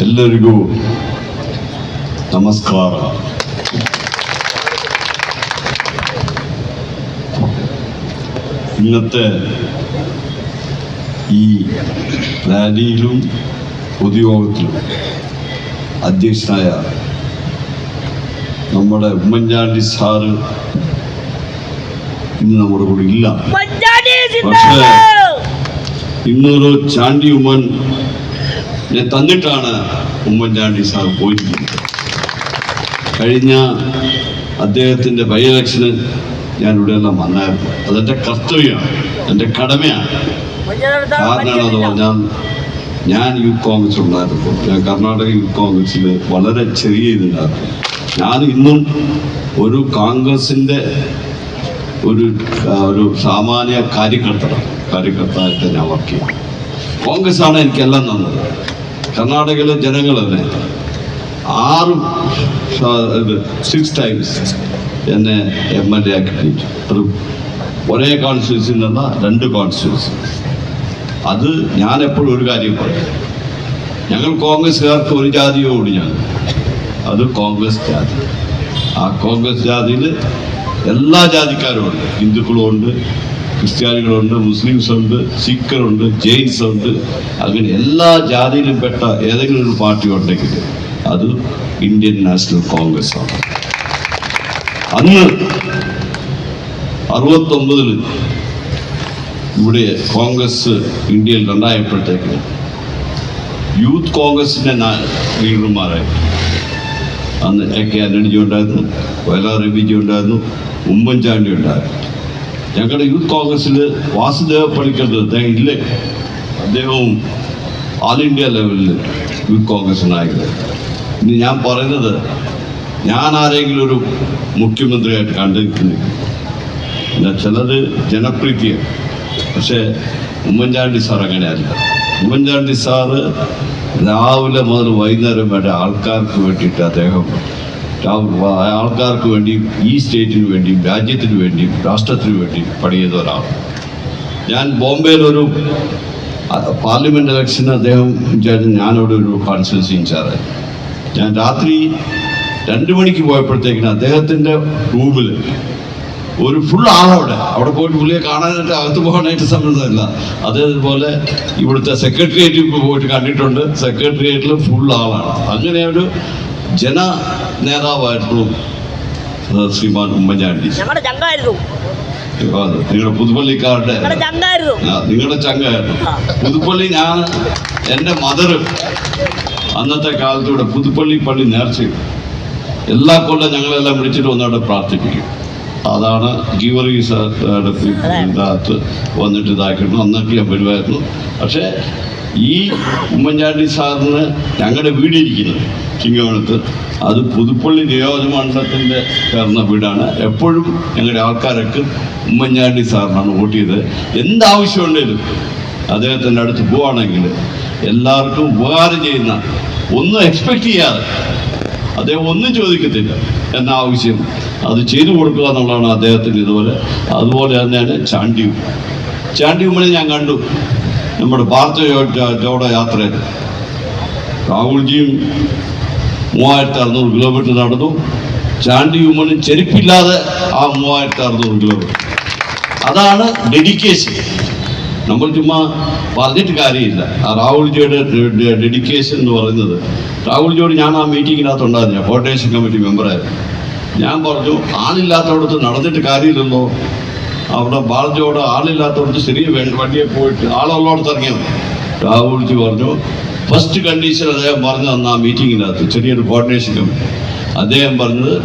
ಎಲ್ಲರಿಗೂ ನಮಸ್ಕಾರ ഇന്നത്തെ ഈ റാലിയിലും പൊതുയോഗത്തിലും അധ്യക്ഷനായ നമ്മുടെ ഉമ്മൻചാണ്ടി സാറ് ഇന്ന് നമ്മുടെ കൂടെ ഇല്ല മഞ്ചാടി പക്ഷേ സിന്ദാബാദ് ഇന്നൊരു ചാണ്ടി ഉമ്മൻ നെ തന്നിട്ടാണ് ഉമ്മൻചാണ്ടി സാർ പോയിരിക്കുന്നത് കഴിഞ്ഞ അദ്ദേഹത്തിന്റെ ബൈ ഇലക്ഷന് ഞാൻ ഇവിടെ എല്ലാം വന്നായിരുന്നു. അതെന്റെ കർത്തവ്യമാണ് എന്റെ കടമയാണ്. കാരണം എന്ന് പറഞ്ഞാൽ ഞാൻ യൂത്ത് കോൺഗ്രസ് ഉണ്ടായിരുന്നു. ഞാൻ കർണാടക യൂത്ത് കോൺഗ്രസ്സിൽ വളരെ ചെറിയ ഇതുണ്ടായിരുന്നു ഞാൻ ഇന്നും ഒരു കോൺഗ്രസിന്റെ ഒരു ഒരു സാമാന്യ കാര്യകർത്ത കാര്യകർത്തായിട്ട് ഞാൻ വർക്ക് ചെയ്യും കോൺഗ്രസ് ആണ് എനിക്കെല്ലാം തന്നത്. കർണാടകയിലെ ജനങ്ങൾ തന്നെ ആറ് സിക്സ് ടൈംസ് എന്നെ എം എൽ എ ആക്കി അത് ഒരേ കോൺസ്റ്റിറ്റ്യൂൻസിൽ നിന്ന രണ്ട് കോൺസ്റ്റിറ്റ്യൂൻസി അത് ഞാൻ എപ്പോഴും ഒരു കാര്യം പറയും. ഞങ്ങൾ കോൺഗ്രസ്സുകാർക്ക് ഒരു ജാതിയോ കൂടി ഞാൻ അത് കോൺഗ്രസ് ജാതി. ആ കോൺഗ്രസ് ജാതിയിൽ എല്ലാ ജാതിക്കാരും ഉണ്ട് ഹിന്ദുക്കളും ഉണ്ട് ക്രിസ്ത്യാനികളുണ്ട് മുസ്ലിംസ് ഉണ്ട് സിഖറുണ്ട് ജെയിൻസ് ഉണ്ട്. അങ്ങനെ എല്ലാ ജാതിയിലും പെട്ട ഏതെങ്കിലും ഒരു പാർട്ടി ഉണ്ടെങ്കിൽ അത് ഇന്ത്യൻ നാഷണൽ കോൺഗ്രസ് ആണ്. അന്ന് അറുപത്തൊമ്പതിൽ ഇവിടെ കോൺഗ്രസ് ഇന്ത്യയിൽ രണ്ടായപ്പോഴത്തേക്ക് യൂത്ത് കോൺഗ്രസിന്റെ ലീഡർമാരായി. അന്ന് എ കെ ആന്റണിജി ഉണ്ടായിരുന്നു വയലാർ രവിജി ഉണ്ടായിരുന്നു ഉമ്മൻചാണ്ടി ഉണ്ടായിരുന്നു. ഞങ്ങളുടെ യൂത്ത് കോൺഗ്രസ്സിൽ വാസുദേവ പണിക്കർ അദ്ദേഹം ഇല്ലേ? അദ്ദേഹവും ആൾ ഇന്ത്യ ലെവലിൽ യൂത്ത് കോൺഗ്രസ് നായകൻ. ഇനി ഞാൻ പറയുന്നത് ഞാൻ ആരെങ്കിലും ഒരു മുഖ്യമന്ത്രിയായിട്ട് കണ്ടിരിക്കുന്നില്ല പിന്നെ ചിലത് ജനപ്രീതിയാണ് പക്ഷേ ഉമ്മൻചാണ്ടി സാർ അങ്ങനെയല്ല. ഉമ്മൻചാണ്ടി സാറ് രാവിലെ മുതൽ വൈകുന്നേരം വരെ ആൾക്കാർക്ക് വേണ്ടിയിട്ട് അദ്ദേഹം ആൾക്കാർക്ക് വേണ്ടിയും ഈ സ്റ്റേറ്റിന് വേണ്ടിയും രാജ്യത്തിന് വേണ്ടിയും രാഷ്ട്രത്തിന് വേണ്ടിയും പണിയത് ഞാൻ ബോംബെയിൽ ഒരു പാർലമെന്റ് ഇലക്ഷന് അദ്ദേഹം വിചാരിച്ചു ഞാനവിടെ ഒരു കോൺസ്റ്റിറ്റ്യൂൻസി ഇൻചാർജ് ഞാൻ രാത്രി രണ്ട് മണിക്ക് പോയപ്പോഴത്തേക്കിന് അദ്ദേഹത്തിന്റെ റൂമിൽ ഒരു ഫുൾ ആളവിടെ അവിടെ. പോയിട്ട് പുള്ളിയെ കാണാനായിട്ട് അകത്ത് പോകാനായിട്ട് സമ്മതമല്ല അതേപോലെ ഇവിടുത്തെ സെക്രട്ടേറിയറ്റിൽ പോയിട്ട് കണ്ടിട്ടുണ്ട്. സെക്രട്ടേറിയറ്റിൽ ഫുൾ ആളാണ്. അങ്ങനെ ഒരു ജന നേതാവായിരുന്നു ശ്രീമാൻ ഉമ്മൻചാണ്ടി. നിങ്ങളുടെ പുതുപ്പള്ളിക്കാരുടെ ചങ്കായിരുന്നു. നിങ്ങളുടെ ചങ്ങായിരുന്നു പുതുപ്പള്ളി ഞാൻ എന്റെ മദർ അന്നത്തെ കാലത്തൂടെ പുതുപ്പള്ളി പള്ളി നേർച്ചയും എല്ലാ കൊല്ലം ഞങ്ങളെല്ലാം വിളിച്ചിട്ട് ഒന്നവിടെ പ്രാർത്ഥിപ്പിക്കും. അതാണ് ഗീവറീസ് ഇതിനകത്ത് വന്നിട്ട് ഇതാക്കിയിരുന്നു അന്നൊക്കെ ഞാൻ വരുമായിരുന്നു. പക്ഷേ ഈ ഉമ്മൻചാണ്ടി സാറിന് ഞങ്ങളുടെ വീടിരിക്കുന്നത് ചിങ്ങവനത്ത്. അത് പുതുപ്പള്ളി നിയോജകമണ്ഡലത്തിന്റെ ചേർന്ന വീടാണ്. എപ്പോഴും ഞങ്ങളുടെ ആൾക്കാരൊക്കെ ഉമ്മൻചാണ്ടി സാറിനാണ് വോട്ട് ചെയ്തത്. എന്താവശ്യമുണ്ടെങ്കിലും അദ്ദേഹത്തിന്റെ അടുത്ത് പോവാണെങ്കിൽ എല്ലാവർക്കും ഉപകാരം ചെയ്യുന്ന ഒന്നും എക്സ്പെക്റ്റ് ചെയ്യാതെ അദ്ദേഹം ഒന്നും ചോദിക്കത്തില്ല എന്ന ആവശ്യം അത് ചെയ്തു കൊടുക്കുക എന്നുള്ളതാണ് അദ്ദേഹത്തിന്റെ ഇതുപോലെ. അതുപോലെ തന്നെയാണ് ചാണ്ടി ചാണ്ടി ഉമ്മനെ ഞാൻ കണ്ടു. നമ്മുടെ ഭാരത ജോഡ യാത്ര. രാഹുൽജിയും മൂവായിരത്തി അറുന്നൂറ് കിലോമീറ്റർ നടന്നു. ചാണ്ടി ഉമ്മനും ചെരുപ്പില്ലാതെ ആ മൂവായിരത്തി അറുന്നൂറ് കിലോമീറ്റർ അതാണ് ഡെഡിക്കേഷൻ നമ്മൾ ചുമ്മാ പറഞ്ഞിട്ട് കാര്യമില്ല. ആ രാഹുൽജിയുടെ ഡെഡിക്കേഷൻ എന്ന് പറയുന്നത് രാഹുൽജിയോട് ഞാൻ ആ മീറ്റിങ്ങിനകത്ത് ഉണ്ടായിരുന്നു കോട്ടേഷൻ കമ്മിറ്റി മെമ്പറായിരുന്നു ഞാൻ പറഞ്ഞു ആളില്ലാത്തവിടത്ത് നടന്നിട്ട് കാര്യമില്ലല്ലോ. അവിടെ ബാലജോട് ആളില്ലാത്തവർക്ക് ശരി വേണ്ട വണ്ടിയെ പോയിട്ട് ആളുള്ളടത്ത് ഇറങ്ങിയത് രാഹുൽജി പറഞ്ഞു ഫസ്റ്റ് കണ്ടീഷൻ അദ്ദേഹം പറഞ്ഞു തന്ന ആ മീറ്റിങ്ങിനകത്ത് ചെറിയൊരു കോർഡിനേഷൻ അദ്ദേഹം പറഞ്ഞത്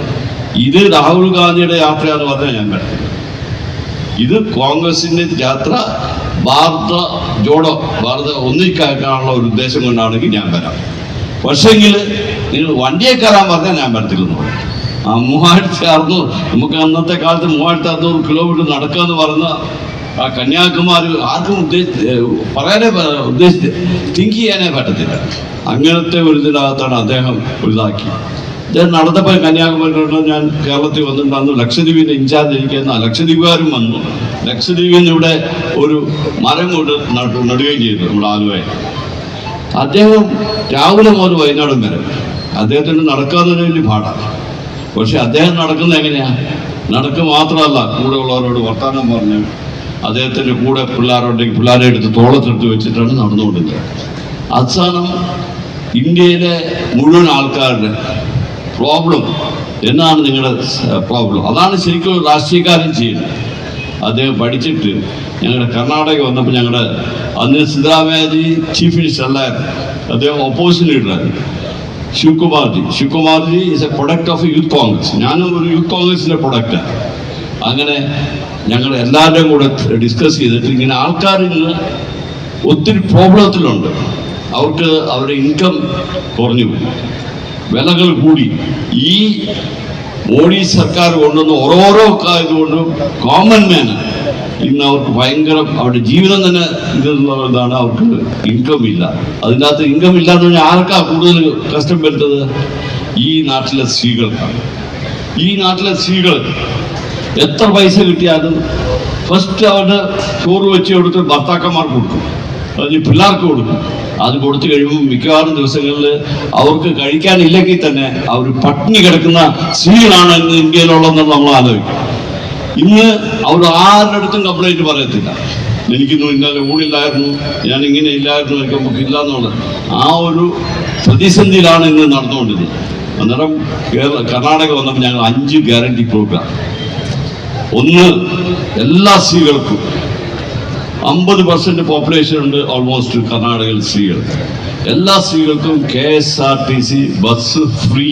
ഇത് രാഹുൽ ഗാന്ധിയുടെ യാത്രയാന്ന് പറഞ്ഞാൽ ഞാൻ കണ്ടത്. ഇത് കോൺഗ്രസിന്റെ യാത്ര ഭാരത ജോഡോ ഭാരത ഒന്നിക്കാനുള്ള ഒരു ഉദ്ദേശം കൊണ്ടാണെങ്കിൽ ഞാൻ വരാം. പക്ഷേങ്കിൽ നിങ്ങൾ വണ്ടിയെ കയറാൻ പറഞ്ഞാൽ ഞാൻ വരത്തില്ലെന്ന് പറയും ആ മൂവായിരത്തി അറുന്നൂറ് നമുക്ക് അന്നത്തെ കാലത്ത് മൂവായിരത്തി അറുന്നൂറ് കിലോമീറ്റർ നടക്കുക എന്ന് പറഞ്ഞ ആ കന്യാകുമാരി ആർക്കും ഉദ്ദേശിച്ച് പറയാനേ ഉദ്ദേശിച്ച് തിങ്ക് ചെയ്യാനേ പറ്റത്തില്ല. അങ്ങനത്തെ ഒരു ഇതിനകത്താണ് അദ്ദേഹം ഇതാക്കി. ഞാൻ നടന്നപ്പോൾ കന്യാകുമാരിയിലോട്ട് ഞാൻ കേരളത്തിൽ വന്നിട്ടുണ്ടായിരുന്നു. ലക്ഷദ്വീപിന്റെ ഇൻചാർജ് ഇരിക്കുന്ന ലക്ഷദ്വീപുകാരും വന്നു. ലക്ഷദ്വീപിൽ ഇവിടെ ഒരു മരം കൊണ്ട് നടുകയും ചെയ്തു നമ്മുടെ ആലുവയെ അദ്ദേഹം രാവിലെ മുതൽ വൈകുന്നേരം വരെ. അദ്ദേഹത്തിന് നടക്കാൻ വലിയ പാടാണ്. പക്ഷെ അദ്ദേഹം നടക്കുന്നത് എങ്ങനെയാ? നടക്ക് മാത്രമല്ല കൂടെ ഉള്ളവരോട് വർത്തമാനം പറഞ്ഞു അദ്ദേഹത്തിന്റെ കൂടെ പിള്ളേരുണ്ടെങ്കിൽ പിള്ളേരെ എടുത്ത് തോളത്തെടുത്ത് വെച്ചിട്ടാണ് നടന്നുകൊണ്ടിരുന്നത്. അവസാനം ഇന്ത്യയിലെ മുഴുവൻ ആൾക്കാരുടെ പ്രോബ്ലം എന്നാണ് നിങ്ങളുടെ പ്രോബ്ലം അതാണ് ശരിക്കും രാഷ്ട്രീയക്കാരൻ ചെയ്യുന്നത്. അദ്ദേഹം പഠിച്ചിട്ട് ഞങ്ങളുടെ കർണാടക വന്നപ്പോൾ ഞങ്ങളുടെ അന്ന് സിദ്ധരാമയ്യജി ചീഫ് മിനിസ്റ്റർ അല്ലായിരുന്നു. അദ്ദേഹം opposition ലീഡറായിരുന്നു Shivakumarji Shivakumarji is a product of youth Congress ഞാനും ഒരു യൂത്ത് കോൺഗ്രസിന്റെ പ്രൊഡക്റ്റാണ് അങ്ങനെ ഞങ്ങൾ എല്ലാവരുടെയും കൂടെ ഡിസ്കസ് ചെയ്തിട്ട് ഇങ്ങനെ ആൾക്കാർ ഇന്ന് ഒത്തിരി പ്രോബ്ലത്തിലുണ്ട്. അവർക്ക് അവരുടെ ഇൻകം കുറഞ്ഞു വിലകൾ കൂടി. ഈ മോഡി സർക്കാർ കൊണ്ടുവന്ന ഓരോരോ ഇതുകൊണ്ടും കോമൺ മാന് ഇന്ന് അവർക്ക് ഭയങ്കര അവരുടെ ജീവിതം തന്നെ ഇതെന്നുള്ളതാണ് അവർക്ക് ഇൻകം ഇല്ല. അതിനകത്ത് ഇൻകം ഇല്ല എന്ന് പറഞ്ഞാൽ ആർക്കാ കൂടുതൽ കഷ്ടം വരുന്നത്? ഈ നാട്ടിലെ സ്ത്രീകൾക്കാണ്. ഈ നാട്ടിലെ സ്ത്രീകൾ എത്ര പൈസ കിട്ടിയാലും ഫസ്റ്റ് അവരുടെ ചോറ് വെച്ച് കൊടുത്ത് ഭർത്താക്കന്മാർക്ക് കൊടുക്കും. അത് ഈ പിള്ളേർക്ക് കൊടുക്കും. അത് കൊടുത്തു കഴിയുമ്പോൾ മിക്കവാറും ദിവസങ്ങളിൽ അവർക്ക് കഴിക്കാനില്ലെങ്കിൽ തന്നെ അവർ പട്ടിണി കിടക്കുന്ന സ്ത്രീകളാണ് ഇന്ത്യയിലുള്ളതെന്ന് നമ്മൾ ആലോചിക്കും. ഇന്ന് അവർ ആരുടെ അടുത്തും കംപ്ലൈന്റ് പറയത്തില്ല. എനിക്കിന്ന് ഇന്നലെ ഊണില്ലായിരുന്നു ഞാൻ ഇങ്ങനെ ഇല്ലായിരുന്നു എനിക്ക് നമുക്ക് ഇല്ല എന്നുള്ളത്. ആ ഒരു പ്രതിസന്ധിയിലാണ് ഇന്ന് നടന്നുകൊണ്ടിരുന്നത്. അന്നേരം കേരള കർണാടക വന്നപ്പോൾ ഞങ്ങൾ അഞ്ച് ഗ്യാരണ്ടി പ്രോഗ്രാം ഒന്ന് എല്ലാ സ്ത്രീകൾക്കും. അമ്പത് പെർസെന്റ് പോപ്പുലേഷൻ ഉണ്ട് ഓൾമോസ്റ്റ് കർണാടകയിൽ സ്ത്രീകൾ എല്ലാ സ്ത്രീകൾക്കും K S R T C bus free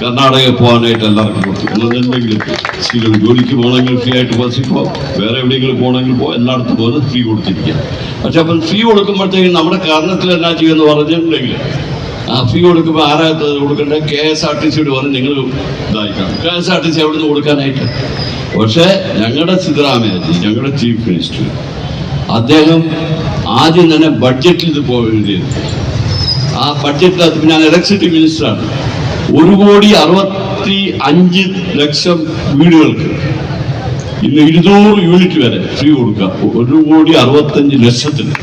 കർണാടകയിൽ പോകാനായിട്ട് എല്ലാവർക്കും കൊടുത്തു. എന്തെങ്കിലും സ്ത്രീകൾ ജോലിക്ക് പോകണമെങ്കിൽ ഫ്രീ ആയിട്ട് ബസ്സിൽ പോകാം വേറെ എവിടെയെങ്കിലും പോകണമെങ്കിൽ പോകാം എല്ലായിടത്തും പോകുന്നത് ഫ്രീ കൊടുത്തിരിക്കുക. പക്ഷെ അപ്പം ഫ്രീ കൊടുക്കുമ്പോഴത്തേക്കും നമ്മുടെ കാരണത്തിൽ എന്നാ ചെയ്യുമെന്ന് പറഞ്ഞിട്ടുണ്ടെങ്കിൽ ആ ഫീ കൊടുക്കുമ്പോൾ ആരാ ഇത് കൊടുക്കേണ്ടത് കെ എസ് ആർ ടി സിയോട് പറഞ്ഞ് നിങ്ങൾ ഇതായിക്കാണ്. K S R T C അവിടുന്ന് കൊടുക്കാനായിട്ട്. പക്ഷേ ഞങ്ങളുടെ സിദ്ധരാമയ്യജി ഞങ്ങളുടെ ചീഫ് മിനിസ്റ്റർ അദ്ദേഹം ആദ്യം തന്നെ ബഡ്ജറ്റിൽ ഇത് പോയത് ആ ബഡ്ജറ്റിൽ അത് ഞാൻ ഇലക്ട്രിസിറ്റി മിനിസ്റ്ററാണ് ഒരു കോടി അറുപത്തി അഞ്ച് ലക്ഷം വീടുകൾക്ക് ഇന്ന് ഇരുന്നൂറ് യൂണിറ്റ് വരെ ഫ്രീ കൊടുക്കുക. ഒരു കോടി അറുപത്തഞ്ച് ലക്ഷത്തിന്.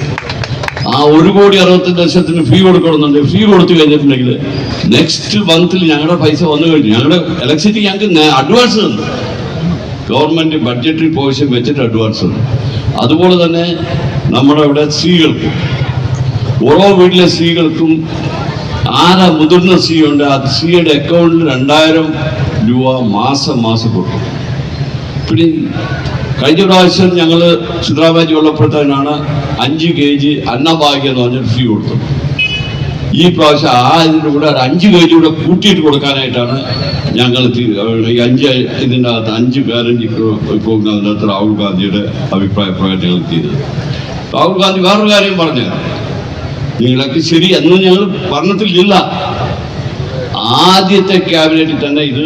ആ ഒരു കോടി അറുപത്തഞ്ച് ലക്ഷത്തിന് ഫ്രീ കൊടുക്കണമെന്നുണ്ട് ഫ്രീ കൊടുത്തു കഴിഞ്ഞിട്ടുണ്ടെങ്കിൽ നെക്സ്റ്റ് മന്തിൽ ഞങ്ങളുടെ പൈസ വന്നു കഴിഞ്ഞു. ഞങ്ങളുടെ ഇലക്ട്രിസിറ്റി ഞങ്ങൾക്ക് അഡ്വാൻസ് തന്നു. ഗവൺമെന്റ് ബഡ്ജറ്റിൽ പോയിഷൻ വെച്ചിട്ട് അഡ്വാൻസ് തന്നു. അതുപോലെ തന്നെ നമ്മുടെ ഇവിടെ സ്ത്രീകൾക്കും. ഓരോ വീട്ടിലെ സ്ത്രീകൾക്കും ആരാ മുതിർന്ന സ്ത്രീയുണ്ട് ആ സ്ത്രീയുടെ അക്കൗണ്ടിൽ രണ്ടായിരം രൂപ മാസം മാസം കൊടുക്കും. പിന്നെ കഴിഞ്ഞ പ്രാവശ്യം ഞങ്ങൾ ചിത്രാബാജി ഉള്ളപ്പോഴത്തേനാണ് അഞ്ച് കെ ജി അന്നഭാഗ്യം എന്ന് പറഞ്ഞൊരു ഫീ കൊടുത്തത്. ഈ പ്രാവശ്യം ആ ഇതിന്റെ കൂടെ ഒരു അഞ്ച് പേജ് കൂടെ കൂട്ടിയിട്ട് കൊടുക്കാനായിട്ടാണ് ഞങ്ങൾ അഞ്ച് ഇതിന്റെ അകത്ത് അഞ്ച് പേരന്റ് ഇപ്പോൾ ഇപ്പോൾ അതിനകത്ത് രാഹുൽ ഗാന്ധിയുടെ അഭിപ്രായ പ്രകടനങ്ങൾ ചെയ്തത് രാഹുൽ ഗാന്ധി വേറൊരു കാര്യം പറഞ്ഞു നിങ്ങളൊക്കെ ശരി എന്ന് ഞങ്ങൾ പറഞ്ഞിട്ടില്ല. ആദ്യത്തെ ക്യാബിനറ്റിൽ തന്നെ ഇത്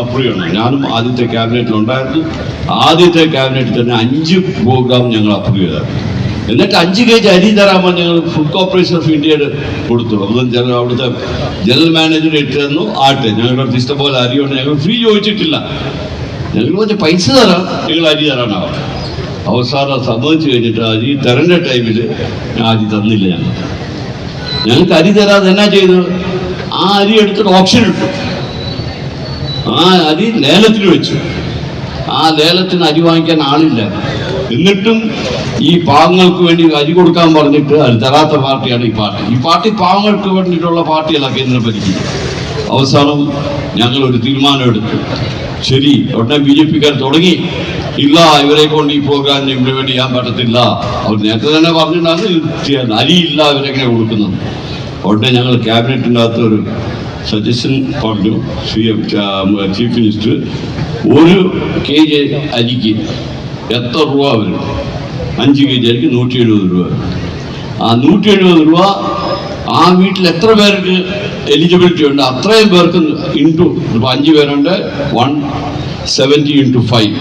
അപ്രൂവ് ചെയ്യണം. ഞാനും ആദ്യത്തെ ക്യാബിനറ്റിൽ ഉണ്ടായിരുന്നു. ആദ്യത്തെ ക്യാബിനറ്റിൽ തന്നെ അഞ്ച് പ്രോഗ്രാം ഞങ്ങൾ അപ്രൂവ് ചെയ്തായിരുന്നു. എന്നിട്ട് അഞ്ച് കെ ജി അരി തരാമെന്ന് ഞങ്ങൾ ഫുഡ് കോർപ്പറേഷൻ ഓഫ് ഇന്ത്യയുടെ കൊടുത്തു. അപ്പം ജനറൽ അവിടുത്തെ ജനറൽ മാനേജർ ഇട്ട് തന്നു. ആട്ടെ ഞങ്ങളുടെ അടുത്ത് ഇഷ്ടംപോലെ അരിയുണ്ട് ഞങ്ങൾ ഫ്രീ ചോദിച്ചിട്ടില്ല. ഞങ്ങൾ പറഞ്ഞ പൈസ തരാം. നിങ്ങൾ അരി തരാനാവും അവസാനം സംഭവിച്ചു കഴിഞ്ഞിട്ട് അരി തരേണ്ട ടൈമിൽ ഞാൻ അരി തന്നില്ല ഞങ്ങൾ ഞങ്ങൾക്ക് അരി തരാതെ എന്നാ ചെയ്തു? ആ അരി എടുത്തിട്ട് ഓപ്ഷൻ ഇട്ടു. ആ അരി ലേലത്തിന് വെച്ചു. ആ ലേലത്തിന് അരി വാങ്ങിക്കാൻ ആളില്ല. എന്നിട്ടും ഈ പാവങ്ങൾക്ക് വേണ്ടി അരി കൊടുക്കാൻ പറഞ്ഞിട്ട് അത് തരാത്ത പാർട്ടിയാണ് ഈ പാർട്ടി. ഈ പാർട്ടി പാവങ്ങൾക്ക് വേണ്ടിയിട്ടുള്ള പാർട്ടിയല്ല കേന്ദ്ര പരിധി. അവസാനം ഞങ്ങൾ ഒരു തീരുമാനം എടുത്തു. ശരി ഉടനെ ബി ജെ പിക്കാർ തുടങ്ങി. ഇല്ല ഇവരെ കൊണ്ട് ഈ പ്രോഗ്രാം വേണ്ടി ചെയ്യാൻ പറ്റത്തില്ല. അവർ നേരത്തെ തന്നെ പറഞ്ഞിട്ടുണ്ടായിരുന്നു അരിയില്ല ഇവരെങ്ങനെ കൊടുക്കുന്നത്. ഉടനെ ഞങ്ങൾ ക്യാബിനറ്റിന്റെ അകത്ത് ഒരു സജഷൻ പറഞ്ഞു. ചീഫ് മിനിസ്റ്റർ ഒരു കെ ജെ അരിക്ക് എത്ര രൂപ വരും? അഞ്ച് കെ ജി ആയിരിക്കും നൂറ്റി എഴുപത് രൂപ. ആ നൂറ്റി എഴുപത് രൂപ ആ വീട്ടിൽ എത്ര പേർക്ക് എലിജിബിലിറ്റി ഉണ്ട്? അത്രയും പേർക്ക് ഇന്റു ഇപ്പോൾ അഞ്ച് പേരുണ്ട്. വൺ സെവന്റി ഇന്റു ഫൈവ്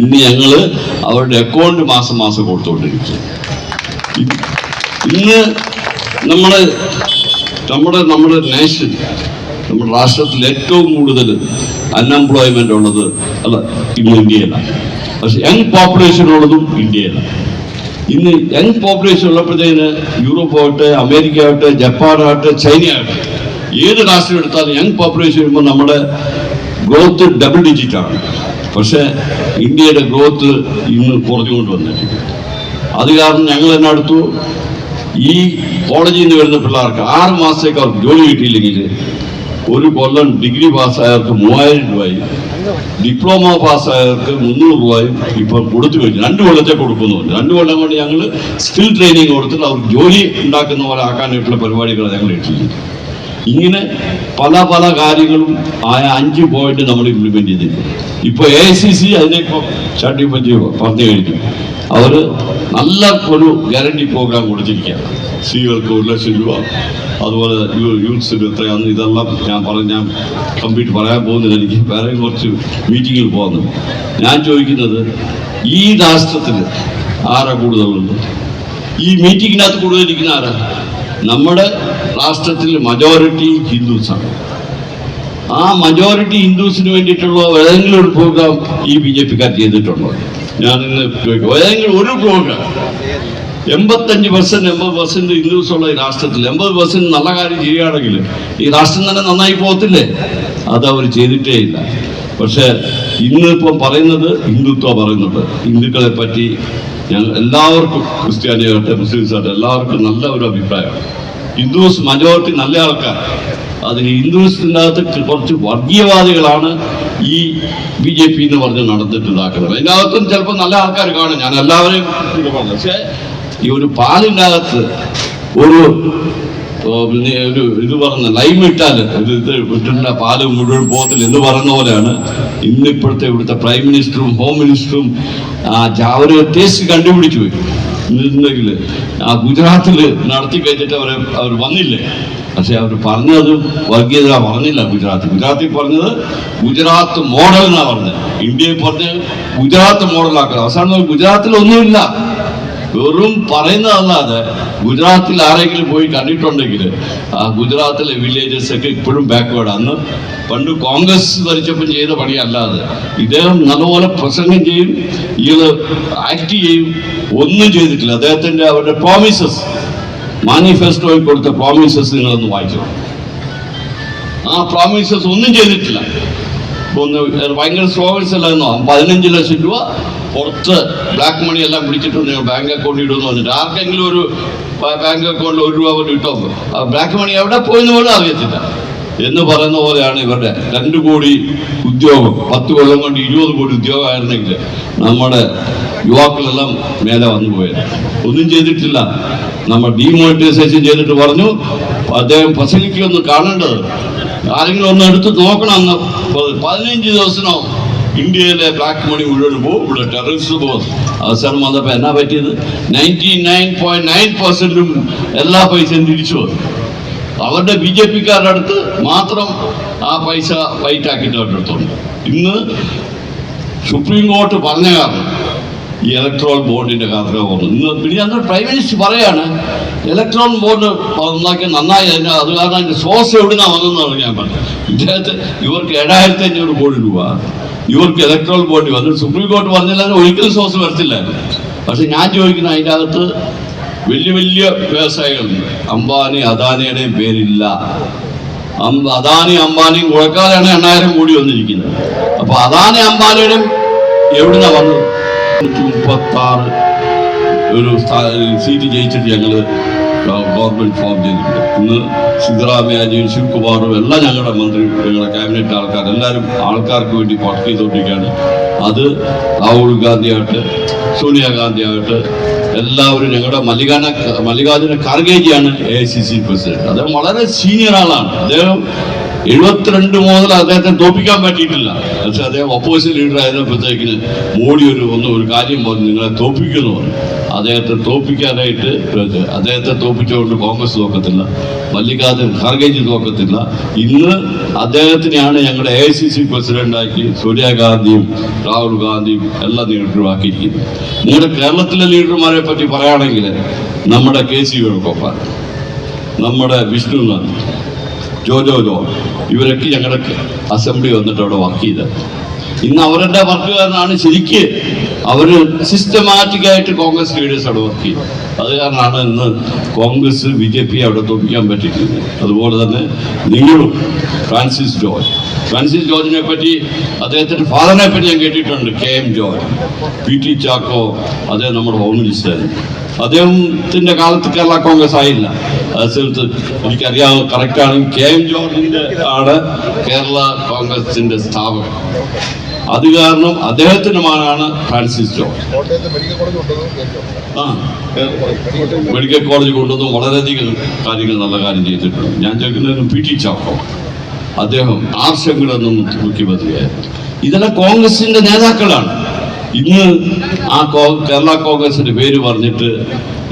ഇന്ന് ഞങ്ങൾ അവരുടെ അക്കൗണ്ട് മാസം മാസം കൊടുത്തുകൊണ്ടിരിക്കും ഇന്ന് നമ്മുടെ നമ്മുടെ നമ്മുടെ നേഷൻ നമ്മുടെ രാഷ്ട്രത്തിൽ ഏറ്റവും കൂടുതൽ അൺഎംപ്ലോയ്മെന്റ് ഉള്ളത് അല്ല ഇന്ന് ഇന്ത്യയിലാണ്. പക്ഷെ യങ് പോപ്പുലേഷൻ ഉള്ളതും ഇന്ത്യയിലാണ് ഇന്ന് യങ് പോപ്പുലേഷൻ ഉള്ളപ്പോഴത്തേന് യൂറോപ്പ് ആവട്ടെ അമേരിക്ക ആവട്ടെ ജപ്പാൻ ആവട്ടെ ചൈന ആവട്ടെ ഏത് രാഷ്ട്രം എടുത്താലും യങ് പോപ്പുലേഷൻ വരുമ്പോൾ നമ്മുടെ ഗ്രോത്ത് ഡബിൾ ഡിജിറ്റ് ആണ്. പക്ഷേ ഇന്ത്യയുടെ ഗ്രോത്ത് ഇന്ന് കുറഞ്ഞുകൊണ്ട് വന്നിട്ടുണ്ട് അത് കാരണം ഞങ്ങൾ തന്നെ അടുത്തു. ഈ കോളേജിൽ നിന്ന് വരുന്ന പിള്ളേർക്ക് ആറ് മാസത്തേക്ക് അവർക്ക് ജോലി കിട്ടിയില്ലെങ്കിൽ ഒരു കൊല്ലം ഡിഗ്രി പാസ്സായവർക്ക് മൂവായിരം രൂപയും ഡിപ്ലോമ പാസ്സായവർക്ക് മുന്നൂറ് രൂപയും ഇപ്പം കൊടുത്തു കഴിഞ്ഞു. രണ്ട് കൊല്ലത്തെ കൊടുക്കുന്നുണ്ട്. രണ്ട് കൊല്ലം കൊണ്ട് ഞങ്ങൾ സ്കിൽ ട്രെയിനിങ് കൊടുത്തിട്ട് അവർക്ക് ജോലി ഉണ്ടാക്കുന്ന പോലെ ആക്കാനായിട്ടുള്ള പരിപാടികൾ ഞങ്ങൾ ഇട്ടിട്ടുണ്ട് ഇങ്ങനെ പല പല കാര്യങ്ങളും ആയ അഞ്ച് പോയിന്റ് നമ്മൾ ഇംപ്ലിമെന്റ് ചെയ്തിട്ടുണ്ട് ഇപ്പോൾ എ സി സി അതിനെ ഇപ്പോൾ ചട്ടി പറ്റി പറഞ്ഞു കഴിഞ്ഞു. അവർ നല്ല ഒരു ഗ്യാരണ്ടി പ്രോഗ്രാം കൊടുത്തിരിക്കുകയാണ്. സ്ത്രീകൾക്ക് ഒരു ലക്ഷം രൂപ അതുപോലെ യൂത്ത്സിന് എത്രയാണെന്ന് ഇതെല്ലാം ഞാൻ പറഞ്ഞ് ഞാൻ കംപ്ലീറ്റ് പറയാൻ പോകുന്നില്ല. എനിക്ക് വേറെ കുറച്ച് മീറ്റിങ്ങിൽ പോകുന്നു ഞാൻ ചോദിക്കുന്നത് ഈ രാഷ്ട്രത്തിൽ ആരാ കൂടുതലുണ്ട് ഈ മീറ്റിങ്ങിനകത്ത് കൂടുതലിരിക്കുന്ന ആരാ? നമ്മുടെ രാഷ്ട്രത്തിൽ മജോറിറ്റി ഹിന്ദുസാണ് ആ മജോറിറ്റി ഹിന്ദുസിന് വേണ്ടിയിട്ടുള്ള ഏതെങ്കിലും ഒരു പ്രോഗ്രാം ഈ ബി ജെ പിക്കാർ ചെയ്തിട്ടുണ്ടോ? ഞാൻ ഇന്ന് ഏതെങ്കിലും ഒരു പ്രോഗ്രാം എൺപത്തഞ്ച് പെർസെന്റ് എൺപത് പെർസെന്റ് ഹിന്ദുസുള്ള ഈ രാഷ്ട്രത്തിൽ. എൺപത് പെർസെന്റ് നല്ല കാര്യം ചെയ്യുകയാണെങ്കിൽ ഈ രാഷ്ട്രം തന്നെ നന്നായി പോകത്തില്ലേ? അത് അവർ ചെയ്തിട്ടേ ഇല്ല. പക്ഷേ ഇന്നിപ്പം പറയുന്നത് ഹിന്ദുത്വ പറയുന്നുണ്ട് ഹിന്ദുക്കളെ പറ്റി ഞങ്ങൾ എല്ലാവർക്കും ക്രിസ്ത്യാനിയാകട്ടെ മുസ്ലിംസ് ആകട്ടെ എല്ലാവർക്കും നല്ല ഒരു അഭിപ്രായമാണ്. ഹിന്ദുസ് മജോറിറ്റി നല്ല ആൾക്കാർ അത് ഹിന്ദുസിന്റെ അകത്ത് കുറച്ച് വർഗീയവാദികളാണ് ഈ ബി ജെ പി എന്ന് പറഞ്ഞ് നടന്നിട്ട് ഇതാക്കുന്നത്. അതിന്റെ അകത്തും ചിലപ്പോൾ നല്ല ആൾക്കാർ കാണും. ഞാൻ എല്ലാവരെയും പക്ഷേ ഈ ഒരു പാലിന്റെ അകത്ത് ഒരു ഒരു ഇത് പറഞ്ഞ ലൈം ഇട്ടാൽ ഇത് പാൽ മുഴുവൻ പോകത്തില്ല എന്ന് പറയുന്ന പോലെയാണ് ഇന്നിപ്പോഴത്തെ ഇവിടുത്തെ പ്രൈം മിനിസ്റ്ററും ഹോം മിനിസ്റ്ററും ആ ജാവര് ടേസ്റ്റ് കണ്ടുപിടിച്ചു പോയി. ആ ഗുജറാത്തിൽ നടത്തി കഴിഞ്ഞിട്ട് അവരെ അവർ വന്നില്ലേ? പക്ഷെ അവർ പറഞ്ഞത് വർഗീയത പറഞ്ഞില്ല ഗുജറാത്ത്. ഗുജറാത്തിൽ പറഞ്ഞത് ഗുജറാത്ത് മോഡൽ എന്നാണ് പറഞ്ഞത്. ഇന്ത്യയിൽ പറഞ്ഞ് ഗുജറാത്ത് മോഡലാക്കണം അവസാനം ഗുജറാത്തിൽ ഒന്നുമില്ല. വെറും പറയുന്നതല്ലാതെ ഗുജറാത്തിൽ ആരെങ്കിലും പോയി കണ്ടിട്ടുണ്ടെങ്കിൽ ആ ഗുജറാത്തിലെ വില്ലേജസ് ഒക്കെ ഇപ്പോഴും ബാക്ക്വേർഡ് അന്ന് പണ്ട് കോൺഗ്രസ് ഭരിച്ചപ്പം ചെയ്ത പണിയല്ലാതെ ഇദ്ദേഹം നല്ലപോലെ പ്രസംഗം ചെയ്യും ഇത് ആക്ട് ചെയ്യും ഒന്നും ചെയ്തിട്ടില്ല. അദ്ദേഹത്തിന്റെ അവരുടെ പ്രോമിസസ് മാനിഫെസ്റ്റോയിൽ കൊടുത്ത പ്രോമിസസ് നിങ്ങളൊന്ന് വായിക്കണം ആ പ്രോമിസസ് ഒന്നും ചെയ്തിട്ടില്ല. ഒന്ന് ഭയങ്കര സ്ലോഗൻസ് എന്നോ പതിനഞ്ച് ലക്ഷം രൂപ പുറത്ത് ബ്ലാക്ക് മണി എല്ലാം പിടിച്ചിട്ട് നിങ്ങൾ ബാങ്ക് അക്കൗണ്ടിൽ ഇടുമെന്ന് പറഞ്ഞിട്ട്. ആർക്കെങ്കിലും ഒരു ബാങ്ക് അക്കൗണ്ടിൽ ഒരു രൂപ പോലും ഇട്ടോ ബ്ലാക്ക് മണി എവിടെ പോയെന്ന് പോലും അറിയത്തില്ല. എന്ന് പറയുന്ന പോലെയാണ് ഇവരുടെ രണ്ട് കോടി ഉദ്യോഗം. പത്ത് കൊല്ലം കൊണ്ട് ഇരുപത് കോടി ഉദ്യോഗമായിരുന്നെങ്കിൽ നമ്മുടെ യുവാക്കളെല്ലാം മേലെ വന്നു പോയത്. ഒന്നും ചെയ്തിട്ടില്ല. നമ്മൾ ഡീമോണിറ്റൈസേഷൻ ചെയ്തിട്ട് പറഞ്ഞു. അദ്ദേഹം ഫെസിലിറ്റി കാണേണ്ടത്. ആരെങ്കിലും ഒന്ന് എടുത്ത് നോക്കണം എന്ന് പതിനഞ്ച് ദിവസനോ ഇന്ത്യയിലെ ബ്ലാക്ക് മണി മുഴുവൻ പോകും. ഇവിടെ ടെററിസ്റ്റ് പോകും. അവസാനം വന്നപ്പോൾ എന്നാ പറ്റിയത്? നയന്റി നയൻ പോയിന്റ് നയൻ പെർസെന്റും എല്ലാ പൈസയും തിരിച്ചു വന്നു. അവരുടെ ബി ജെ പിക്കാരുടെ അടുത്ത് മാത്രം ആ പൈസ വൈറ്റാക്കിയിട്ട് അവരുടെ അടുത്തുണ്ട്. ഇന്ന് സുപ്രീം കോർട്ട് പറഞ്ഞ കാരണം ഈ ഇലക്ട്രോൾ ബോർഡിന്റെ കഥ പോകുന്നു ഇന്ന് പിന്നെ അന്ന് പ്രൈം മിനിസ്റ്റർ പറയാണ് ഇലക്ട്രോൺ ബോർഡ് ഉണ്ടാക്കി നന്നായി അതിന് അത് കാരണം അതിന്റെ സോഴ്സ് എവിടുന്നാ വന്നതെന്നാണ് ഞാൻ പറഞ്ഞത്. ഇദ്ദേഹത്തെ ഇവർക്ക് ഏഴായിരത്തി അഞ്ഞൂറ് കോടി രൂപ. ഇവർക്ക് ഇലക്ട്രോൾ ബോർഡ് വന്നു. സുപ്രീം കോർട്ട് പറഞ്ഞില്ല ഒരിക്കലും സോഴ്സ് വരത്തില്ലായിരുന്നു. പക്ഷെ ഞാൻ ചോദിക്കുന്ന അതിന്റെ അകത്ത് വലിയ വലിയ വ്യവസായികളുണ്ട്. അംബാനി അദാനിയുടെയും പേരില്ല. അദാനി അംബാനിയും കുഴക്കാതെയാണ് എണ്ണായിരം കോടി വന്നിരിക്കുന്നത്. അപ്പൊ അദാനി അംബാനിയുടെയും എവിടുന്നാ വന്നത്? മുപ്പത്തി ആറ് ഒരു സീറ്റ് ജയിച്ചിട്ട് ഞങ്ങൾ ഗവൺമെന്റ് ഫോം ചെയ്തിട്ടുണ്ട്. ഇന്ന് സിദ്ധരാമയ്യയും ശിവകുമാറും എല്ലാം ഞങ്ങളുടെ മന്ത്രി ഞങ്ങളുടെ ക്യാബിനറ്റ് ആൾക്കാർ എല്ലാവരും ആൾക്കാർക്ക് വേണ്ടി വർക്ക് ചെയ്തുകൊണ്ടിരിക്കുകയാണ്. അത് രാഹുൽ ഗാന്ധി ആകട്ടെ സോണിയാഗാന്ധി എല്ലാവരും ഞങ്ങളുടെ മല്ലികാന Mallikarjuna ഖാർഗേജിയാണ് A I C C president അദ്ദേഹം വളരെ സീനിയർ ആളാണ്. അദ്ദേഹം എഴുപത്തിരണ്ട് മുതൽ അദ്ദേഹത്തെ തോപ്പിക്കാൻ പറ്റിയിട്ടില്ല. അദ്ദേഹം ഒപ്പോസിഷൻ ലീഡർ ആയിരുന്നപ്പോഴത്തേക്കിന് മോഡി ഒരു ഒന്ന് ഒരു കാര്യം പറഞ്ഞു നിങ്ങളെ തോപ്പിക്കുന്നു പറഞ്ഞു. അദ്ദേഹത്തെ തോപ്പിക്കാനായിട്ട് അദ്ദേഹത്തെ തോപ്പിച്ചുകൊണ്ട് കോൺഗ്രസ് തോക്കത്തില്ല മല്ലികാർജുൻ ഖാർഗേജി തോക്കത്തില്ല. ഇന്ന് അദ്ദേഹത്തിനെയാണ് ഞങ്ങളുടെ എ ഐ സി സി പ്രസിഡന്റാക്കി സോണിയാഗാന്ധിയും രാഹുൽ ഗാന്ധിയും എല്ലാം ലീഡറുമാക്കിയിരിക്കുന്നത്. നിങ്ങളുടെ കേരളത്തിലെ ലീഡർമാരെ പറ്റി പറയുകയാണെങ്കിൽ നമ്മുടെ കെ സി വേണുഗോപാൽ നമ്മുടെ വിഷ്ണുനാഥ് ജോജോ ജോ ഇവരൊക്കെ ഞങ്ങളുടെ അസംബ്ലി വന്നിട്ട് അവിടെ വർക്ക് ചെയ്തത്. ഇന്ന് അവരുടെ വർക്കുകാരനാണ് ശരിക്ക് അവർ സിസ്റ്റമാറ്റിക്കായിട്ട് കോൺഗ്രസ് ലീഡേഴ്സ് അവിടെ വർക്ക് ചെയ്യും അത് കാരണമാണ് ഇന്ന് കോൺഗ്രസ് ബി ജെ പി അവിടെ തോപ്പിക്കാൻ പറ്റിയിട്ടുണ്ട് അതുപോലെ തന്നെ നിങ്ങളും ഫ്രാൻസിസ് ജോർജ്. ഫ്രാൻസിസ് ജോർജിനെ പറ്റി അദ്ദേഹത്തിന്റെ ഫാദറിനെ പറ്റി ഞാൻ കേട്ടിട്ടുണ്ട്. K M George P T Chacko അദ്ദേഹം നമ്മുടെ ഹോം മിനിസ്റ്ററായിരുന്നു അദ്ദേഹത്തിന്റെ കാലത്ത് കേരള കോൺഗ്രസ് ആയില്ല. അത് സ്ഥലത്ത് എനിക്കറിയാവുന്ന കറക്റ്റാണ് കെ എം ജോർജിന്റെ ആണ് കേരള കോൺഗ്രസിന്റെ സ്ഥാപകൻ. അത് കാരണം അദ്ദേഹത്തിന് മകനാണ് ഫ്രാൻസിസ് ജോർജ്. മെഡിക്കൽ കോളേജ് ഉണ്ടെന്ന് ആ മെഡിക്കൽ കോളേജ് കൊണ്ടുവന്നും വളരെയധികം കാര്യങ്ങൾ നല്ല കാര്യം ചെയ്തിട്ടുണ്ട്. ഞാൻ ചോദിക്കുന്നതിന് പി ടി ചാക്കോ അദ്ദേഹം ആർഷങ്ങളെന്നും മുഖ്യമന്ത്രിയായിരുന്നു. ഇതെല്ലാം കോൺഗ്രസിന്റെ നേതാക്കളാണ്. ഇന്ന് ആ കേരള കോൺഗ്രസിന്റെ പേര് പറഞ്ഞിട്ട്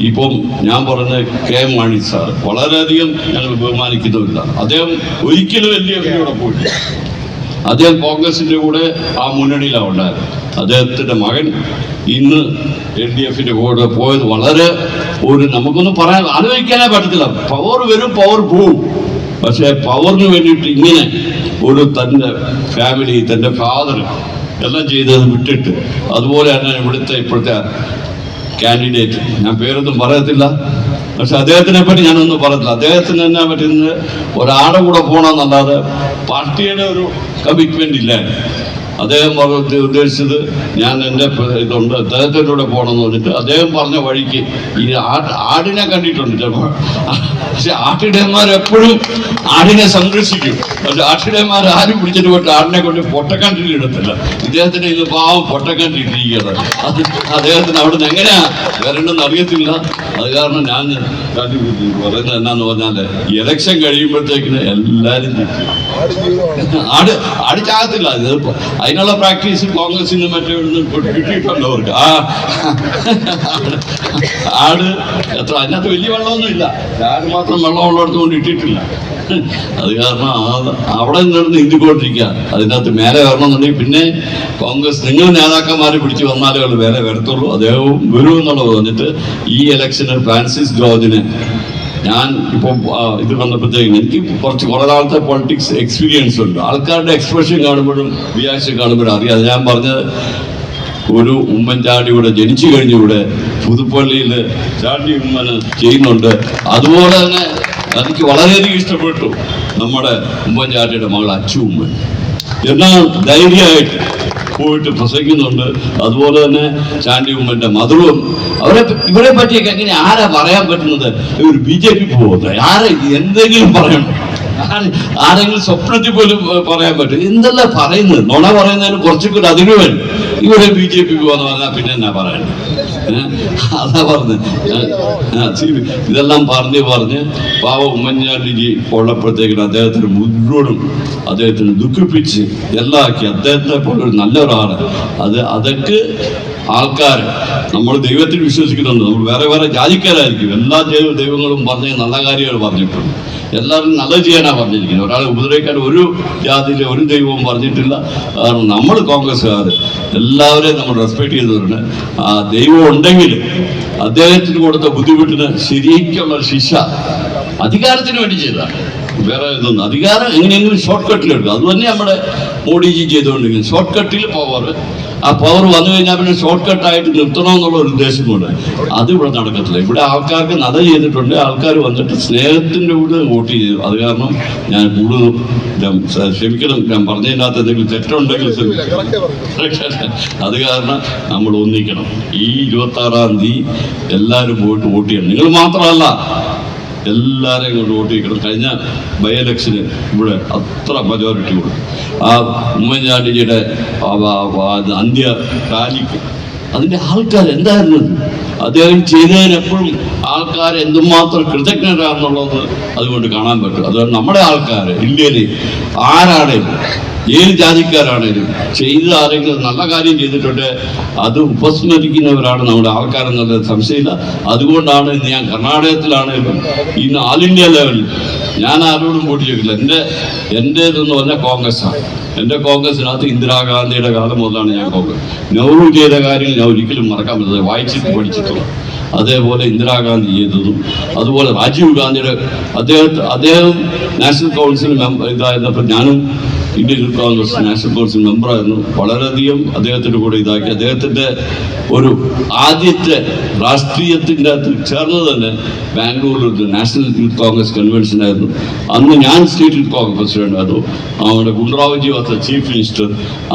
ഇപ്പം ഞാൻ പറഞ്ഞ കെ എം മാണി സാർ. വളരെയധികം ഞങ്ങൾ ബഹുമാനിക്കുന്നുമില്ല അദ്ദേഹം ഒരിക്കലും എൽ ഡി പോയിട്ടില്ല അദ്ദേഹം കോൺഗ്രസിന്റെ കൂടെ ആ മുന്നണിയിലാണ് ഉണ്ടായത്. അദ്ദേഹത്തിന്റെ മകൻ ഇന്ന് എൽ ഡി എഫിന്റെ കൂടെ പോയത് വളരെ ഒരു നമുക്കൊന്നും പറയാൻ ആലോചിക്കാനേ പറ്റത്തില്ല. പവർ വരും പവർ പോവും. പക്ഷേ പവറിന് വേണ്ടിയിട്ട് ഇങ്ങനെ ഒരു തന്റെ ഫാമിലി തന്റെ ഫാദർ എല്ലാം ചെയ്തത് വിട്ടിട്ട് അതുപോലെ തന്നെ ഇവിടുത്തെ ഇപ്പോഴത്തെ കാൻഡിഡേറ്റ് ഞാൻ പേരൊന്നും പറയത്തില്ല. പക്ഷെ അദ്ദേഹത്തിനെ പറ്റി ഞാനൊന്നും പറഞ്ഞില്ല അദ്ദേഹത്തിന് തന്നെ പറ്റുന്നത് ഒരാടെ കൂടെ പോകണമെന്നല്ലാതെ പാർട്ടിയുടെ ഒരു കമ്മിറ്റ്മെന്റ് ഇല്ല. അദ്ദേഹം ഉദ്ദേശിച്ചത് ഞാൻ എന്റെ ഇതുണ്ട് അദ്ദേഹത്തിന്റെ കൂടെ പോകണമെന്ന് പറഞ്ഞിട്ട് അദ്ദേഹം പറഞ്ഞ വഴിക്ക് ഈ ആടിനെ കണ്ടിട്ടുണ്ട് ചിലപ്പോൾ. പക്ഷെ ആട്ടിടയന്മാർ എപ്പോഴും ആടിനെ സംരക്ഷിക്കും. പക്ഷെ ആട്ടിടയന്മാർ ആരും പിടിച്ചിട്ട് പോയിട്ട് ആടിനെ കൊണ്ട് പൊട്ടക്കണ്ടിൽ ഇടത്തില്ല. ഇദ്ദേഹത്തിന്റെ ഇത് പാവം പൊട്ടക്കണ്ടിട്ടിരിക്കുകയാണ് അത് അദ്ദേഹത്തിന് അവിടെ നിന്ന് എങ്ങനെയാ വരണമെന്ന് അറിയത്തില്ല. അത് കാരണം ഞാൻ പറയുന്നത് എന്നാന്ന് പറഞ്ഞാൽ ഇലക്ഷൻ കഴിയുമ്പോഴത്തേക്കിന് എല്ലാവരും ആട് ആടിച്ചാകത്തില്ല അതിനുള്ള പ്രാക്ടീസ് കോൺഗ്രസിന് മറ്റേ കിട്ടിയിട്ടുണ്ടോ അവർക്ക്? ആ. ആട് എത്ര അതിനകത്ത് വലിയ വെള്ളമൊന്നും ഇല്ല ആട് മാത്രം വെള്ളം ഉള്ളിടത്ത് കൊണ്ട് ഇട്ടിട്ടില്ല. അത് കാരണം അവിടെ നിന്ന് ഇന്ത്യക്കൊണ്ടിരിക്കുക അതിനകത്ത് മേലെ വരണമെന്നുണ്ടെങ്കിൽ പിന്നെ കോൺഗ്രസ് നിങ്ങൾ നേതാക്കന്മാരെ പിടിച്ച് വന്നാലേ ഉള്ളൂ. വേറെ വരത്തുള്ളൂ. അദ്ദേഹവും വരും എന്നുള്ളത് പറഞ്ഞിട്ട് ഈ ഇലക്ഷന് ഫ്രാൻസിസ് ജോർജിന് ഞാൻ ഇപ്പം ഇത് വന്നപ്പോഴത്തേക്കും എനിക്ക് കുറച്ച് കുറേ നാളത്തെ പൊളിറ്റിക്സ് എക്സ്പീരിയൻസ് ഉണ്ട്. ആൾക്കാരുടെ എക്സ്പ്രഷൻ കാണുമ്പോഴും വിയാഴ്ച കാണുമ്പോഴും അറിയാതെ ഞാൻ പറഞ്ഞത് ഒരു ഉമ്മൻചാണ്ടിയുടെ ജനിച്ചു കഴിഞ്ഞ ഇവിടെ പുതുപ്പള്ളിയിൽ ചാണ്ടി ഉമ്മന് ചെയ്യുന്നുണ്ട്. അതുപോലെ തന്നെ എനിക്ക് വളരെയധികം ഇഷ്ടപ്പെട്ടു നമ്മുടെ ഉമ്മൻചാണ്ടിയുടെ മകൾ അച്ചു ഉമ്മൻ. എന്നാൽ ധൈര്യമായിട്ട് പോയിട്ട് പ്രസംഗിക്കുന്നുണ്ട്. അതുപോലെ തന്നെ ചാണ്ടി ഉമ്മന്റെ മധുരവും. അവരെ ഇവരെ പറ്റിയൊക്കെ എങ്ങനെ ആരാ പറയാൻ പറ്റുന്നത്? ഒരു ബി ജെ പി പോകുന്നത് ആരെ എന്തെങ്കിലും പറയണം. ആരെ- ആരെങ്കിലും സ്വപ്നത്തിൽ പോലും പറയാൻ പറ്റും. എന്തെല്ലാം പറയുന്നത്? നുണ പറയുന്നതിന് കുറച്ചും ഒരു അതിര് വേണം ഇവരെ ബി ജെ പി പോകാന്ന് പറഞ്ഞാൽ പിന്നെ എന്നാ പറയണ്ടേ? അതാ പറഞ്ഞത് ഇതെല്ലാം പറഞ്ഞ് പറഞ്ഞ് പാവ ഉമ്മൻചാണ്ടിജി ഉള്ളപ്പോഴത്തേക്കിന് അദ്ദേഹത്തിന് മുഴുവനും അദ്ദേഹത്തിന് ദുഃഖിപ്പിച്ച് എല്ലാം ആക്കി അദ്ദേഹത്തെ പോലെ ഒരു നല്ല ഒരാൾ അത് അതൊക്കെ ആൾക്കാർ നമ്മൾ ദൈവത്തിൽ വിശ്വസിക്കുന്നുണ്ട്. നമ്മൾ വേറെ വേറെ ജാതിക്കാരായിരിക്കും. എല്ലാ ദൈവ- ദൈവങ്ങളും പറഞ്ഞ നല്ല കാര്യങ്ങൾ പറഞ്ഞിട്ടുണ്ട്. എല്ലാവരും നല്ല ചെയ്യാനാണ് പറഞ്ഞിരിക്കുന്നത്. ഒരാളെ ഉപദ്രവിക്കാൻ ഒരു ജാതിയിലെ ഒരു ദൈവവും പറഞ്ഞിട്ടില്ല. നമ്മൾ കോൺഗ്രസ്സുകാർ എല്ലാവരെയും നമ്മൾ റെസ്പെക്ട് ചെയ്തവരുണ്ട് ആ ദൈവം ഉണ്ടെങ്കിൽ അദ്ദേഹത്തിന് കൊടുത്ത ബുദ്ധിമുട്ടിന് ശരിക്കുള്ള ശിക്ഷ അധികാരത്തിന് വേണ്ടി ചെയ്തതാണ്. വേറെ ഇതൊന്നും അധികാരം എങ്ങനെയെങ്കിലും ഷോർട്ട് കട്ടിലെടുക്കും അത് തന്നെ നമ്മുടെ മോഡിജി ചെയ്തുകൊണ്ടിരിക്കുന്നത്. ഷോർട്ട് കട്ടിൽ പവർ ആ പവർ വന്നു കഴിഞ്ഞാൽ പിന്നെ ഷോർട്ട് കട്ടായിട്ട് നിർത്തണമെന്നുള്ള ഒരു ഉദ്ദേശം കൊണ്ട്. അത് ഇവിടെ നടക്കത്തില്ല. ഇവിടെ ആൾക്കാർക്ക് നട ചെയ്തിട്ടുണ്ട്. ആൾക്കാർ വന്നിട്ട് സ്നേഹത്തിന്റെ കൂടെ വോട്ട് ചെയ്തു. അത് കാരണം ഞാൻ കൂടുതൽ ക്ഷമിക്കണം. ഞാൻ പറഞ്ഞതിനകത്ത് എന്തെങ്കിലും തെറ്റുണ്ടെങ്കിൽ. അത് കാരണം നമ്മൾ ഒന്നിക്കണം. ഈ ഇരുപത്തി ആറാം തീയതി എല്ലാവരും പോയിട്ട് വോട്ട് ചെയ്യണം. നിങ്ങൾ മാത്രമല്ല എല്ലാവരെയും കൊണ്ട് വോട്ട് ചെയ്യണം കഴിഞ്ഞ ബൈ ഇലക്ഷന് ഇവിടെ അത്ര മെജോറിറ്റി കൊടുക്കും ആ ഉമ്മൻചാണ്ടിജിയുടെ അന്ത്യ റാലിക്ക് അതിന്റെ ആൾക്കാർ എന്തായിരുന്നു? അദ്ദേഹം ചെയ്തതിന് എപ്പോഴും ആൾക്കാർ എന്തുമാത്രം കൃതജ്ഞരാണെന്നുള്ളത് അതുകൊണ്ട് കാണാൻ പറ്റും. അതുകൊണ്ട് നമ്മുടെ ആൾക്കാർ ഇന്ത്യയിൽ ആരാണേലും ഏത് ജാതിക്കാരാണേലും ചെയ്ത ആരെങ്കിലും നല്ല കാര്യം ചെയ്തിട്ടുണ്ട് അത് ഉപസ്മരിക്കുന്നവരാണ് നമ്മുടെ ആൾക്കാരെന്നുള്ളത് സംശയമില്ല. അതുകൊണ്ടാണ് ഞാൻ കർണാടകത്തിലാണേലും ഇന്ന് ആൾ ഇന്ത്യ ലെവലിൽ ഞാൻ ആരോടും വോട്ട് ചെയ്തില്ല എന്റെ എന്റെ എന്റേതെന്ന് പറഞ്ഞാൽ കോൺഗ്രസ്സാണ്. എന്റെ കോൺഗ്രസിനകത്ത് ഇന്ദിരാഗാന്ധിയുടെ കാലം മുതലാണ് ഞാൻ കോൺഗ്രസ്. നെഹ്റു ചെയ്ത കാര്യങ്ങൾ ഞാൻ ഒരിക്കലും മറക്കാൻ പറ്റില്ല. വായിച്ചിട്ട് പഠിച്ചിട്ടുള്ള. അതേപോലെ ഇന്ദിരാഗാന്ധി ചെയ്തതും അതുപോലെ രാജീവ് ഗാന്ധിയുടെ അദ്ദേഹത്തെ അദ്ദേഹം നാഷണൽ കൗൺസിൽ മെമ്പർ ഇതായിരുന്നപ്പോൾ ഞാനും ഇന്ത്യൻ കോൺഗ്രസ് നാഷണൽ കൗൺസിൽ മെമ്പറായിരുന്നു വളരെയധികം അദ്ദേഹത്തിന്റെ കൂടെ ഇതാക്കി. അദ്ദേഹത്തിന്റെ ഒരു ആദ്യത്തെ രാഷ്ട്രീയത്തിന്റെ അകത്ത് ചേർന്ന് തന്നെ ബാംഗ്ലൂരിൽ നാഷണൽ യൂത്ത് കോൺഗ്രസ് കൺവെൻഷനായിരുന്നു അന്ന് ഞാൻ സ്റ്റേറ്റ് യൂത്ത് കോൺഗ്രസ് പ്രസിഡന്റ് ആയിരുന്നു. അവിടെ ഗുണ്ടറാവുജി വാസ ചീഫ് മിനിസ്റ്റർ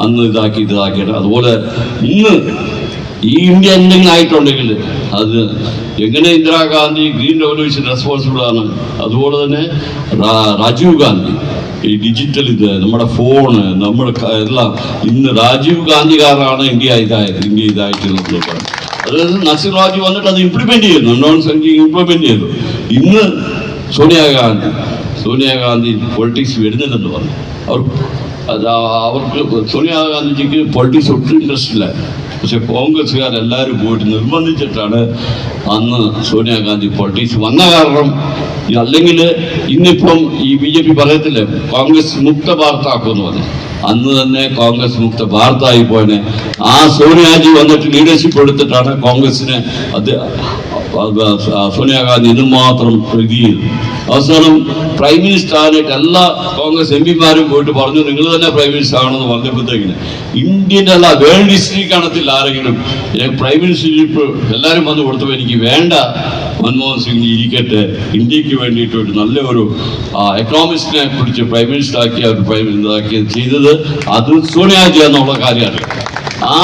അന്ന് ഇതാക്കി ഇതാക്കിയിട്ട് അതുപോലെ ഇന്ന് ഈ ഇന്ത്യ എന്തെങ്കിലും ആയിട്ടുണ്ടെങ്കിൽ അത് എങ്ങനെ ഇന്ദിരാഗാന്ധി ഗ്രീൻ റെവല്യൂഷൻ റെസ്പോൺസിബിൾ ആണ്? അതുപോലെ തന്നെ രാജീവ് ഗാന്ധി. ഈ ഡിജിറ്റൽ ഇത് നമ്മുടെ ഫോണ് നമ്മുടെ ക- എല്ലാം ഇന്ന് രാജീവ് ഗാന്ധി കാരണമാണ് ഇന്ത്യ ഇതായത് ഇന്ത്യ ഇതായിട്ടുള്ളത് അതായത് നസീർ റാജു വന്നിട്ട് അത് ഇംപ്ലിമെന്റ് ചെയ്യുന്നു നോൺ സംഖ്യ ഇംപ്ലിമെന്റ് ചെയ്തു ഇന്ന് സോണിയാഗാന്ധി സോണിയാഗാന്ധി പൊളിറ്റിക്സ് വരുന്നില്ലെന്ന് പറഞ്ഞു. അവർ അവർക്ക് സോണിയാഗാന്ധിജിക്ക് പൊളിറ്റിക്സ് ഒട്ടും ഇൻട്രസ്റ്റ് ഇല്ല. പക്ഷെ കോൺഗ്രസ്സുകാരെല്ലാവരും പോയിട്ട് നിർബന്ധിച്ചിട്ടാണ് അന്ന് സോണിയാഗാന്ധി പൊളിറ്റിക്സ് വന്ന കാരണം. അല്ലെങ്കിൽ ഇന്നിപ്പം ഈ ബി ജെ പി പറയത്തില്ലേ കോൺഗ്രസ് മുക്ത വാർത്താക്കുമെന്ന് പറഞ്ഞു. അന്ന് തന്നെ കോൺഗ്രസ് മുക്ത ഭാരതായി പോയനെ. ആ സോണിയാജി വന്നിട്ട് ലീഡർഷിപ്പ് എടുത്തിട്ടാണ് കോൺഗ്രസിനെ അത് സോണിയാഗാന്ധി ഇതുമാത്രം ഇത് ചെയ്തു അവസാനം പ്രൈം മിനിസ്റ്റർ ആയിട്ട് എല്ലാ കോൺഗ്രസ് എം പിമാരും പോയിട്ട് പറഞ്ഞു നിങ്ങൾ തന്നെ പ്രൈം മിനിസ്റ്റർ ആണെന്ന് പറഞ്ഞപ്പോഴത്തേക്കിന് ഇന്ത്യന്റെ അല്ല വേൾഡ് ഹിസ്റ്ററി കാണത്തില്ല ആരെങ്കിലും. പ്രൈം മിനിസ്റ്റർഷിപ്പ് എല്ലാവരും വന്ന് കൊടുത്തപ്പോൾ എനിക്ക് വേണ്ട മൻമോഹൻ സിംഗ് ഇരിക്കട്ടെ ഇന്ത്യയ്ക്ക് വേണ്ടിയിട്ട് ഒരു നല്ല ഒരു എക്കണോമിസ്റ്റിനെ പിടിച്ച് പ്രൈം മിനിസ്റ്റർ ആക്കി അവർ പ്രൈം മിനിസ്റ്റർ ചെയ്തത് അത് സോണിയാജി എന്നുള്ള കാര്യമാണ്. ആ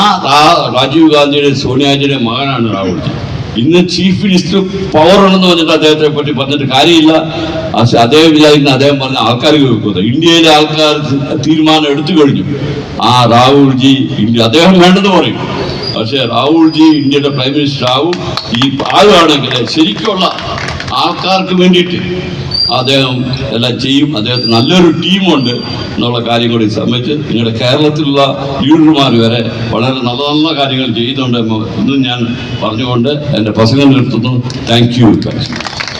രാജീവ് ഗാന്ധിയുടെ സോണിയാജിയുടെ മകനാണ് രാഹുൽജി ഇന്ന് ചീഫ് മിനിസ്റ്റർ പവർ ഉണ്ടെന്ന് പറഞ്ഞിട്ട് അദ്ദേഹത്തെ പറ്റി പറഞ്ഞിട്ട് കാര്യമില്ല. പക്ഷെ അദ്ദേഹം വിചാരിക്കുന്ന അദ്ദേഹം പറഞ്ഞ ആൾക്കാർ കേൾക്കുന്നത് ഇന്ത്യയിലെ ആൾക്കാർ തീരുമാനം എടുത്തു കഴിഞ്ഞു. ആ രാഹുൽജി ഇന്ത്യ അദ്ദേഹം വേണ്ടെന്ന് പറയും. പക്ഷേ രാഹുൽജി ഇന്ത്യയുടെ പ്രൈം മിനിസ്റ്റർ ആവും. ഈ ആരുവാണെങ്കിൽ ശരിക്കുള്ള ആൾക്കാർക്ക് വേണ്ടിയിട്ട് അദ്ദേഹം എല്ലാം ചെയ്യും. അദ്ദേഹത്തിന് നല്ലൊരു ടീമുണ്ട് എന്നുള്ള കാര്യം കൂടി സംബന്ധിച്ച് നിങ്ങളുടെ കേരളത്തിലുള്ള ലീഡർമാർ വരെ വളരെ നല്ല നല്ല കാര്യങ്ങൾ ചെയ്യുന്നുണ്ട് എന്ന് ഞാൻ പറഞ്ഞുകൊണ്ട് എന്റെ പ്രസംഗം നിർത്തുന്നു. Thank you